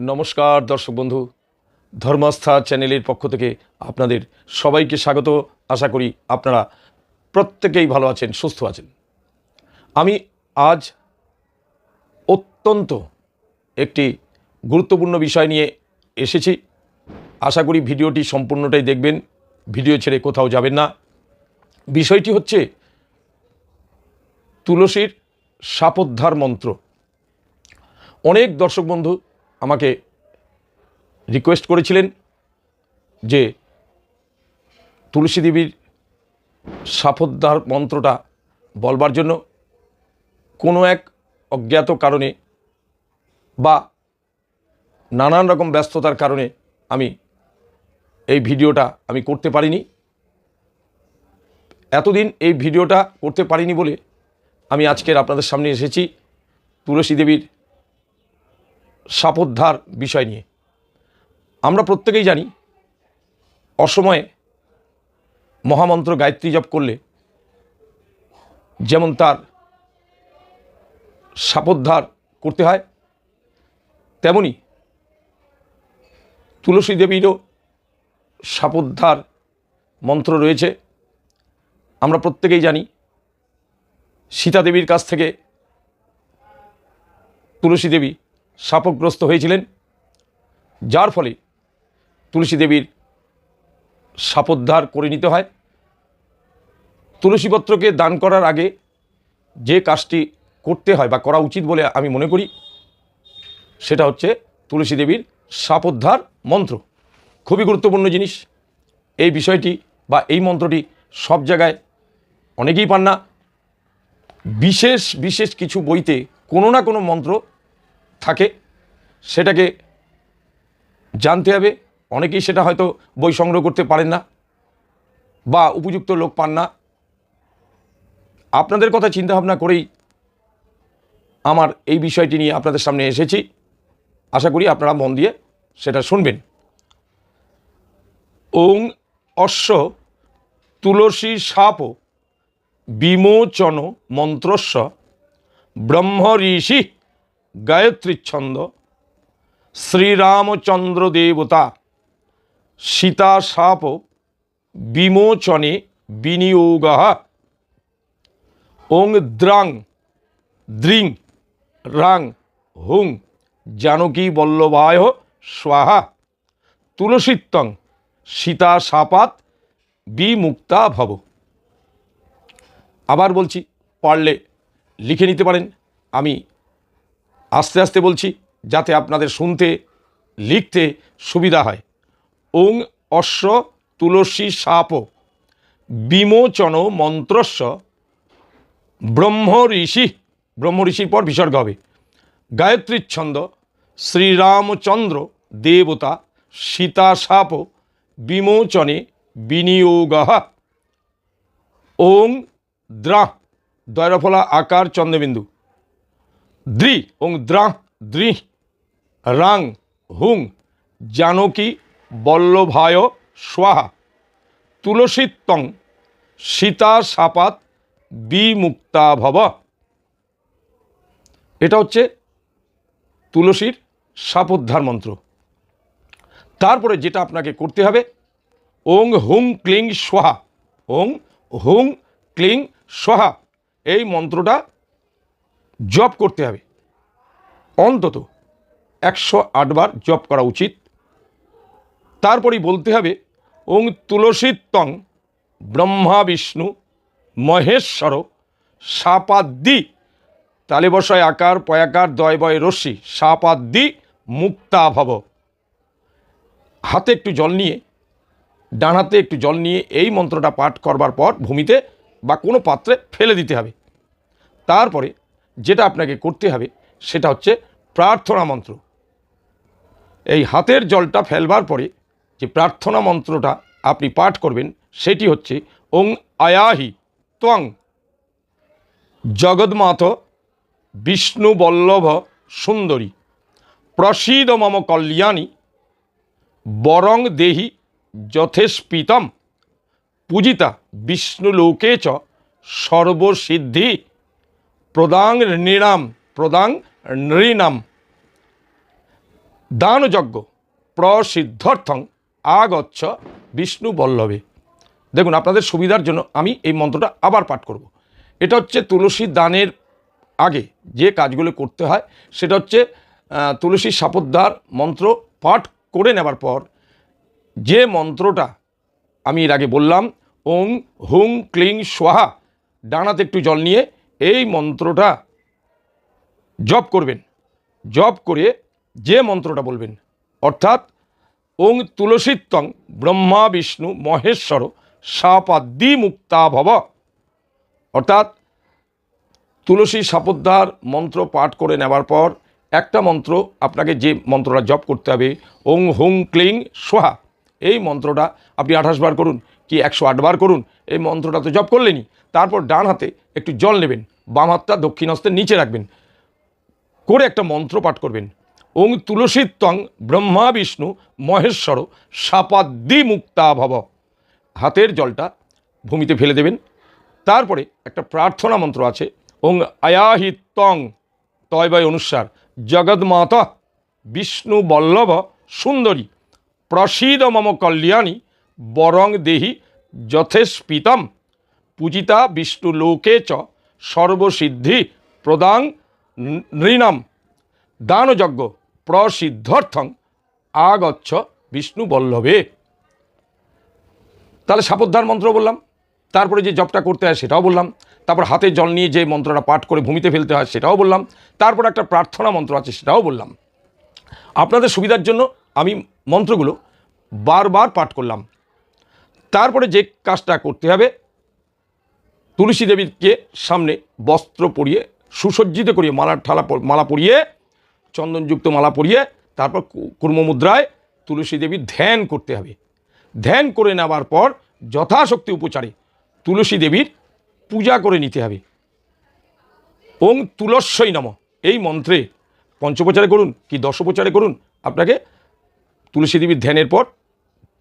নমস্কার, দর্শক বন্ধু। ধর্মাস্থা চ্যানেলের পক্ষ থেকে আপনাদের সবাইকে স্বাগত। আশা করি আপনারা প্রত্যেকেই ভালো আছেন, সুস্থ আছেন। আমি আজ অত্যন্ত একটি গুরুত্বপূর্ণ বিষয় নিয়ে এসেছি। আশা করি ভিডিওটি সম্পূর্ণটাই দেখবেন। ভিডিও ছেড়ে কোথাও যাবেন না। বিষয়টি হচ্ছে তুলসীর সাপোদ্ধার মন্ত্র। অনেক দর্শক বন্ধু আমাকে রিকোয়েস্ট করেছিলেন যে তুলসী দেবীর সাপোদ্ধার মন্ত্রটা বলবার জন্য কোনো এক অজ্ঞাত কারণে বা নানান রকম ব্যস্ততার কারণে আমি এই ভিডিওটা আমি করতে পারিনি। এতদিন এই ভিডিওটা করতে পারিনি বলে আমি আজকের আপনাদের সামনে এসেছি। তুলসী দেবীর সাপোদ্ধার বিষয় নিয়ে। আমরা প্রত্যেকেই জানি, অসময়ে মহামন্ত্র গায়ত্রী জপ করলে যেমন তার সাপোদ্ধার করতে হয়, তেমনি তুলসী দেবীরও সাপোদ্ধার মন্ত্র রয়েছে। আমরা প্রত্যেকেই জানি, সীতা দেবীর কাছ থেকে তুলসী দেবী শাপগ্রস্ত হয়েছিলেন, যার ফলে তুলসী দেবীর সাপোদ্ধার করে নিতে হয়। তুলসীপত্রকে দান করার আগে যে কাজটি করতে হয় বা করা উচিত বলে আমি মনে করি, সেটা হচ্ছে তুলসী দেবীর সাপোদ্ধার মন্ত্র। খুবই গুরুত্বপূর্ণ জিনিস। এই বিষয়টি বা এই মন্ত্রটি সব জায়গায় অনেকেই পান না। বিশেষ বিশেষ কিছু বইতে কোনো না কোনো মন্ত্র থাকে, সেটাকে জানতে হবে। অনেকেই সেটা হয়তো বই সংগ্রহ করতে পারেন না বা উপযুক্ত লোক পান না। আপনাদের কথা চিন্তাভাবনা করেই আমার এই বিষয়টি নিয়ে আপনাদের সামনে এসেছি। আশা করি আপনারা মন দিয়ে সেটা শুনবেন। ওং অশ্ব তুলসী সাপ বিমোচন মন্ত্রস্ব ব্রহ্ম ঋষি গায়ত্রী ছন্দ, শ্রীরামচন্দ্র দেবতা, সীতা সাপ, বিমোচনে বিনিয়োগ। ওং দ্রাং, দ্রিং, রাং, হুং, জানকী বল্লভায় স্বাহা। তুলসীত্বং সীতা সাপাত বিমুক্তা ভব। আবার বলছি, পারলে লিখে নিতে পারেন, আমি আস্তে আস্তে বলছি, যাতে আপনাদের শুনতে, লিখতে সুবিধা হয়। ওং অশ্ব তুলসী সাপ বিমোচন মন্ত্রস্ব ব্রহ্ম ঋষি, ব্রহ্ম ঋষির পর বিসর্গ হবে। গায়ত্রীর ছন্দ শ্রীরামচন্দ্র দেবতা সীতা সাপ বিমোচনে বিনিয়োগ। ওং দ্রা, দয়রফলা আকার চন্দ্রবিন্দু। দ্রি ওং দ্রা, দ্রি, রাং, হুং, জানকী, বল্লভায়, স্বাহা তুলসীত্বং সীতা, সাপাত, বিমুক্তা ভব। এটা হচ্ছে তুলসীর সাপোদ্ধার মন্ত্র। তারপরে যেটা আপনাকে করতে হবে, ওং হুং ক্লিং সোহা ওং হুং ক্লিং সোহা এই মন্ত্রটা জপ করতে হবে। অন্তত একশো আটবার জপ করা উচিত। তারপরেই বলতে হবে, ওং তুলসী তং ব্রহ্মা বিষ্ণু মহেশ্বর সাপাদ্দি তালে বসায় আকার পয়াকার দয় বয় রশ্মি সাপাদ্দি মুক্তা ভব। হাতে একটু জল নিয়ে ডান হাতে একটু জল নিয়ে এই মন্ত্রটা পাঠ করবার পর ভূমিতে বা কোনো পাত্রে ফেলে দিতে হবে। তারপরে যেটা আপনাকে করতে হবে সেটা হচ্ছে প্রার্থনা মন্ত্র। এই হাতের জলটা ফেলবার পরে যে প্রার্থনা মন্ত্রটা আপনি পাঠ করবেন সেটি হচ্ছে ওং আয়াহি ত্বং। জগৎমাথ বিষ্ণু বল্লভ সুন্দরী। প্রসীদ মম কল্যাণী। বরং দেহি যথেষ্পিতম। পূজিতা বিষ্ণুলোকে চ সর্বসিদ্ধি। প্রদাং নৃণাম প্রদাং নৃণাম দানযজ্ঞ, প্রসিদ্ধার্থং, আগচ্ছ বিষ্ণু বল্লভে দেখুন, আপনাদের সুবিধার জন্য আমি এই মন্ত্রটা আবার পাঠ করব। এটা হচ্ছে তুলসী দানের আগে যে কাজগুলো করতে হয়, সেটা হচ্ছে তুলসী সাপোদ্ধার মন্ত্র পাঠ করে নেবার পর যে মন্ত্রটা আমি এর আগে বললাম, ওং হুং ক্লিং সোহা ডানাতে একটু জল নিয়ে এই মন্ত্রটা জপ করবেন। জপ করে যে মন্ত্রটা বলবেন, অর্থাৎ ওং তুলসীত্বং ব্রহ্মা বিষ্ণু মহেশ্বর সাপাদ্দি মুক্তা ভব। অর্থাৎ তুলসী সাপোদ্ধার মন্ত্র পাঠ করে নেওয়ার পর একটা মন্ত্র আপনাকে যে মন্ত্রটা জপ করতে হবে, ওং হুং ক্লিং সোহা। এই মন্ত্রটা আপনি আঠাশ বার করুন কি একশো বার করুন, এই মন্ত্রটা তো জপ করলেনই। তারপর ডান হাতে একটু জল নেবেন। বাম হাতটা দক্ষিণ হস্তের নিচে রাখবেন। করে একটা মন্ত্র পাঠ করবেন। ওং তুলসীত্বং ব্রহ্মা বিষ্ণু মহেশ্বর সাপাদ্দি মুক্তা ভব। হাতের জলটা ভূমিতে ফেলে দেবেন। তারপরে একটা প্রার্থনা মন্ত্র আছে, ওং আয়াহি আয়াহিত্বং তয়বয় অনুসার জগৎমাতা বিষ্ণু বল্লভ সুন্দরী, প্রসীদ মম কল্যাণী, বরং দেহি যথেষ্পিতম পূজিতা বিষ্ণু লোকে চ সর্বসিদ্ধি প্রদাং নৃণাম দানযজ্ঞ প্রসিদ্ধার্থং আগচ্ছ বিষ্ণু বল্লভে তাহলে সাপোদ্ধার মন্ত্র বললাম, তারপরে যে জপটা করতে হয় সেটাও বললাম, তারপর হাতে জল নিয়ে যে মন্ত্রটা পাঠ করে ভূমিতে ফেলতে হয় সেটাও বললাম, তারপর একটা প্রার্থনা মন্ত্র আছে সেটাও বললাম। আপনাদের সুবিধার জন্য আমি মন্ত্রগুলো বারবার পাঠ করলাম। তারপরে যে কাজটা করতে হবে তুলসী দেবীকে সামনে বস্ত্র পরিয়ে, সুসজ্জিত করিয়ে মালা ঠালা মালা পরিয়ে, চন্দনযুক্ত মালা পরিয়ে, তারপর কুর্মমুদ্রায় তুলসী দেবীর ধ্যান করতে হবে। ধ্যান করে নেওয়ার পর যথাশক্তি উপচারে তুলসী দেবীর পূজা করে নিতে হবে। ওং তুলস্যই নম। এই মন্ত্রে পঞ্চপ্রচারে করুন কি দশপ্রচারে করুন, আপনাকে তুলসী দেবীর ধ্যানের পর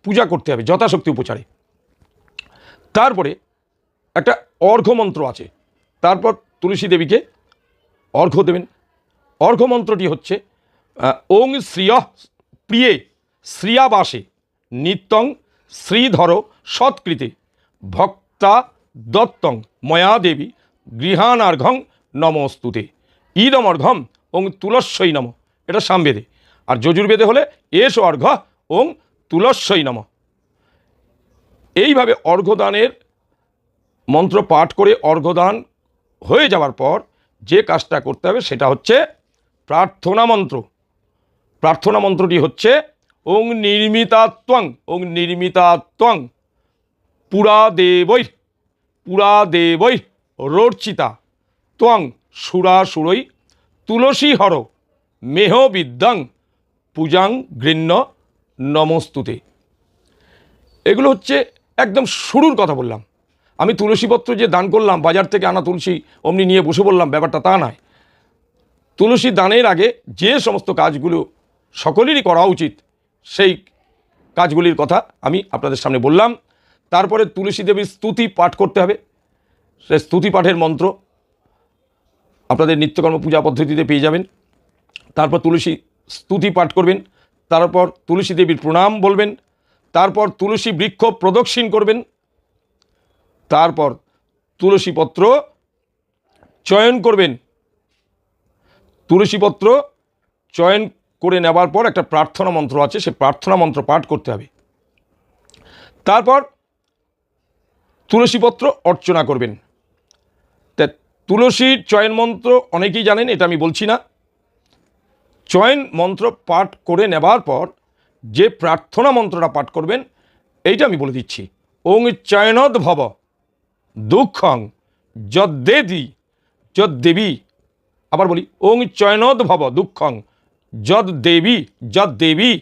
পূজা করতে হবে, যথাশক্তি উপচারে। তারপরে একটা অর্ঘ্য মন্ত্র আছে। তারপর তুলসী দেবীকে অর্ঘ্য দেবেন। অর্ঘ্য মন্ত্রটি হচ্ছে ওং শ্রিয় প্রিয়ে শ্রিয়াবাসে নিত্যং শ্রীধর সৎকৃতে ভক্তা দত্তং ময়া দেবী গৃহানার্ঘং নমস্তুতে। ইদম অর্ঘম ওং তুলস্যই নম। এটা সামবেদে। আর যজুর্বেদে হলে এস অর্ঘ ওং তুলস্যই নম। এইভাবে অর্ঘ্যদানের মন্ত্র পাঠ করে অর্ঘ্যদান হয়ে যাওয়ার পর যে কাজটা করতে হবে সেটা হচ্ছে প্রার্থনা মন্ত্র। প্রার্থনা মন্ত্রটি হচ্ছে ওং নির্মিতাত্বং ওং নির্মিতাত্বং পুরা দেবৈ পুরা দেবৈ রোর্চিতা। ত্বং সুরা সুরৈ তুলসী হর, মেহ বিদ্যাং, পূজাং গৃণ্য নমস্তুতে। এগুলো হচ্ছে একদম শুরুর কথা বললাম। আমি তুলসীপত্র যে দান করলাম, বাজার থেকে আনা তুলসী অমনি নিয়ে বসে বললাম, ব্যাপারটা তা নয়। তুলসী দানের আগে যে সমস্ত কাজগুলো সকলেরই করা উচিত, সেই কাজগুলির কথা আমি আপনাদের সামনে বললাম। তারপরে তুলসী দেবীর স্তুতি পাঠ করতে হবে। সে স্তুতি পাঠের মন্ত্র আপনাদের নিত্যকর্ম পূজা পদ্ধতিতে পেয়ে যাবেন। তারপর তুলসী স্তুতি পাঠ করবেন। তারপর তুলসী দেবীর প্রণাম বলবেন। তারপর তুলসী বৃক্ষ প্রদক্ষিণ করবেন। তারপর তুলসী পত্র চয়ন করবেন। তুলসীপত্র চয়ন করে নেবার পর একটা প্রার্থনা মন্ত্র আছে, সে প্রার্থনা মন্ত্র পাঠ করতে হবে। তারপর তুলসীপত্র অর্চনা করবেন। তা তুলসীর চয়ন মন্ত্র অনেকেই জানেন, এটা আমি বলছি না। চয়ন মন্ত্র পাঠ করে নেবার পর যে প্রার্থনা মন্ত্রটা পাঠ করবেন, এইটা আমি বলে দিচ্ছি। ওং চয়নদ ভব। দুঃখং যদ্দেদি, যদ্দেবী। আবার বলি, ওং চয়নদ ভব দুঃখং যদ দেবী যদ দেবী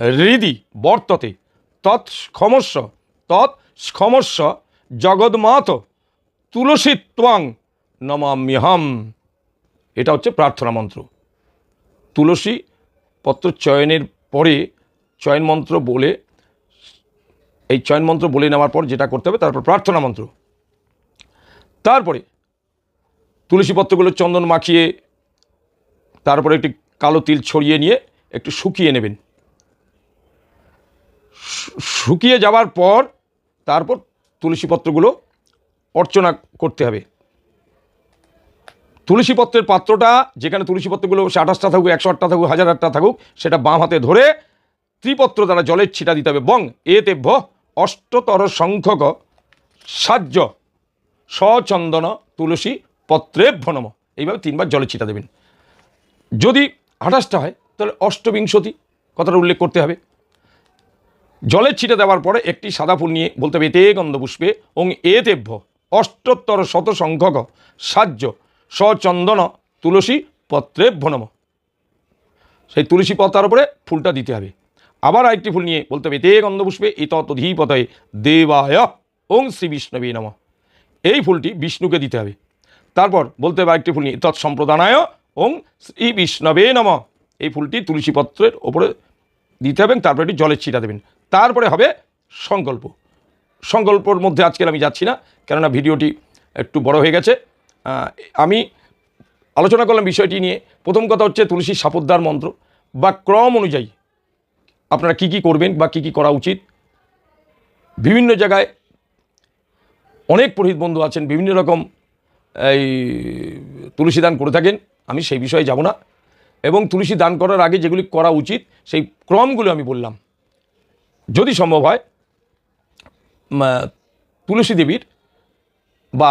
হৃদি বর্ততে, তৎ ক্ষমস্য তৎ ক্ষমস্য জগৎমাত তুলসী ত্বং নমাম্যহম। এটা হচ্ছে প্রার্থনা মন্ত্র। তুলসী পত্র চয়নের পরে চয়ন মন্ত্র বলে, এই চয়ন মন্ত্র বলে নেওয়ার পর যেটা করতে হবে তারপর প্রার্থনা মন্ত্র। তারপরে পত্রগুলো চন্দন মাখিয়ে, তারপরে একটি কালো তিল ছড়িয়ে নিয়ে একটু শুকিয়ে নেবেন। শুকিয়ে যাওয়ার পর তারপর তুলসী পত্রগুলো অর্চনা করতে হবে। তুলসী পত্রের পাত্রটা যেখানে তুলসী পত্রগুলো সে আঠাশটা থাকুক, একশো আটটা থাকুক, হাজার আটটা থাকুক, সেটা বাম হাতে ধরে ত্রিপত্র দ্বারা জলের ছিটা দিতে হবে। বং এতে ভ অষ্টতর সংখ্যক সাহায্য সচন্দন তুলসী পত্রে ভনম এইভাবে তিনবার জলে ছিটা দেবেন। যদি আঠাশটা হয়, তাহলে অষ্টবিংশতি, কথাটা উল্লেখ করতে হবে। জলের ছিটে দেওয়ার পরে একটি সাদা ফুল নিয়ে বলতে হবে, এতে গন্ধপুষ্পে ওং এতেভ্য অষ্টোত্তর শত সংখ্যক সাহায্য সচন্দন তুলসী পত্রে ভনম সেই তুলসী পাতার উপরে ফুলটা দিতে হবে। আবার আরেকটি ফুল নিয়ে বলতে হবে, এতে গন্ধপুষ্পে এত ধীপতয়ে দেবায় ওং শ্রী বিষ্ণবী নম। এই ফুলটি বিষ্ণুকে দিতে হবে। তারপর বলতে হবে আরেকটি ফুল নিয়ে, তৎ সম্প্রদানায় ওং শ্রী বিষ্ণবে নম। এই ফুলটি তুলসী পত্রের ওপরে দিতে হবে তারপরে এটি জলের ছিটা দেবেন। তারপরে হবে সংকল্প। সংকল্পর মধ্যে আজকের আমি যাচ্ছি না, কেননা ভিডিওটি একটু বড় হয়ে গেছে। আমি আলোচনা করলাম বিষয়টি নিয়ে। প্রথম কথা হচ্ছে তুলসী সাপোদ্দার মন্ত্র বা ক্রম অনুযায়ী। আপনারা কি কি করবেন বা কি কি করা উচিত? বিভিন্ন জায়গায় অনেক পুরোহিত বন্ধু আছেন, বিভিন্ন রকম এই তুলসী দান করে থাকেন। আমি সেই বিষয়ে যাব না। এবং তুলসী দান করার আগে যেগুলি করা উচিত, সেই ক্রমগুলো আমি বললাম। যদি সম্ভব হয় তুলসী দেবীর বা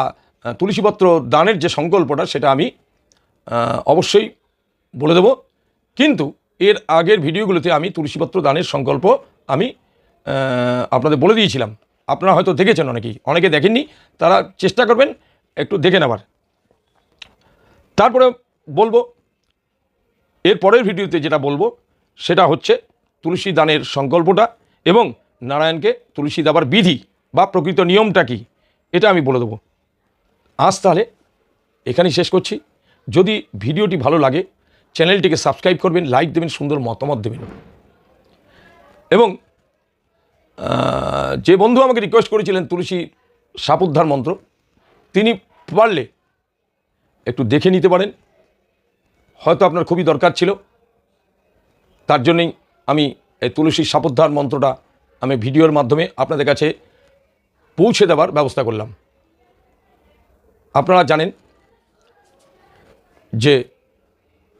তুলসীপত্র দানের যে সংকল্পটা, সেটা আমি অবশ্যই বলে দেব। কিন্তু এর আগের ভিডিওগুলোতে আমি তুলসীপত্র দানের সংকল্প আমি আপনাদের বলে দিয়েছিলাম। আপনারা হয়তো দেখেছেন অনেকেই। অনেকে দেখেননি, তারা চেষ্টা করবেন একটু দেখে নেবার তারপরে বলব, এর পরের ভিডিওতে যেটা বলব, সেটা হচ্ছে তুলসী দানের সংকল্পটা এবং নারায়ণকে তুলসী দেওয়ার বিধি বা প্রকৃত নিয়মটা কি, এটা আমি বলে দেবো। আজ তাহলে এখানেই শেষ করছি। যদি ভিডিওটি ভালো লাগে, চ্যানেলটিকে সাবস্ক্রাইব করবেন, লাইক দেবেন, সুন্দর মতামত দেবেন। এবং যে বন্ধু আমাকে রিকোয়েস্ট করেছিলেন তুলসী সাপ উদ্ধার মন্ত্র, তিনি পারলে একটু দেখে নিতে পারেন। হয়তো আপনার খুবই দরকার ছিল। তার জন্যই আমি এই তুলসী সাপোদ্ধার মন্ত্রটা আমি ভিডিওর মাধ্যমে আপনাদের কাছে পৌঁছে দেওয়ার ব্যবস্থা করলাম। আপনারা জানেন যে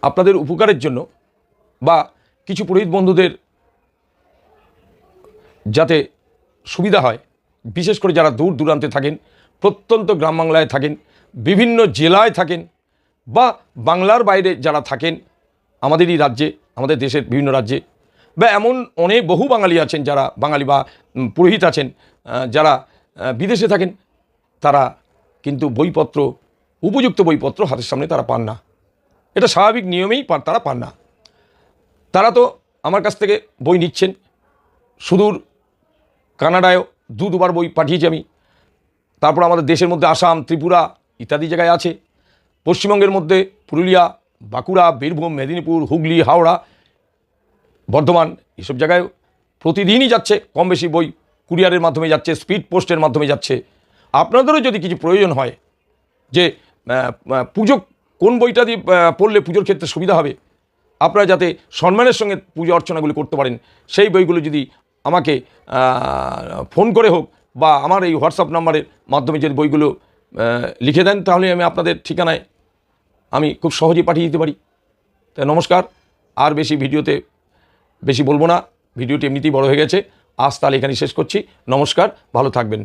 আপনাদের উপকারের জন্য বা কিছু পুরোহিত বন্ধুদের যাতে সুবিধা হয়। বিশেষ করে যারা দূর দূরান্তে থাকেন, প্রত্যন্ত গ্রাম বাংলায় থাকেন, বিভিন্ন জেলায় থাকেন বা বাংলার বাইরে যারা থাকেন আমাদেরই রাজ্যে, আমাদের দেশের বিভিন্ন রাজ্যে বা এমন অনেক বহু বাঙালি আছেন যারা বাঙালি বা পুরোহিত আছেন যারা বিদেশে থাকেন, তারা কিন্তু বইপত্র, উপযুক্ত বইপত্র হাতের সামনে তারা পান না। এটা স্বাভাবিক নিয়মেই তারা পান না। তারা তো আমার কাছ থেকে বই নিচ্ছেন, সুদূর কানাডায়ও দু দুবার বই পাঠিয়েছি আমি। তারপর আমাদের দেশের মধ্যে আসাম, ত্রিপুরা ইত্যাদি জায়গায় আছে। পশ্চিমবঙ্গের মধ্যে পুরুলিয়া, বাঁকুড়া, বীরভূম, মেদিনীপুর, হুগলি, হাওড়া, বর্ধমান এসব জায়গায় প্রতিদিনই যাচ্ছে কম বেশি বই কুরিয়ারের মাধ্যমে যাচ্ছে, স্পিড পোস্টের মাধ্যমে যাচ্ছে। আপনাদেরও যদি কিছু প্রয়োজন হয় যে পুজো কোন বইটা দিয়ে পড়লে পুজোর ক্ষেত্রে সুবিধা হবে, আপনারা যাতে সম্মানের সঙ্গে পুজো অর্চনাগুলি করতে পারেন, সেই বইগুলো যদি আমাকে ফোন করে হোক বা আমার এই হোয়াটসঅ্যাপ নাম্বারের মাধ্যমে যদি বইগুলো লিখে দেন, তাহলে আমি আপনাদের ঠিকানায় আমি খুব সহজে পাঠিয়ে দিতে পারি। তাই নমস্কার, আর বেশি ভিডিওতে বেশি বলব না, ভিডিওটি এমনিতেই বড় হয়ে গেছে। আজ তাহলে এখানে শেষ করছি। নমস্কার, ভালো থাকবেন।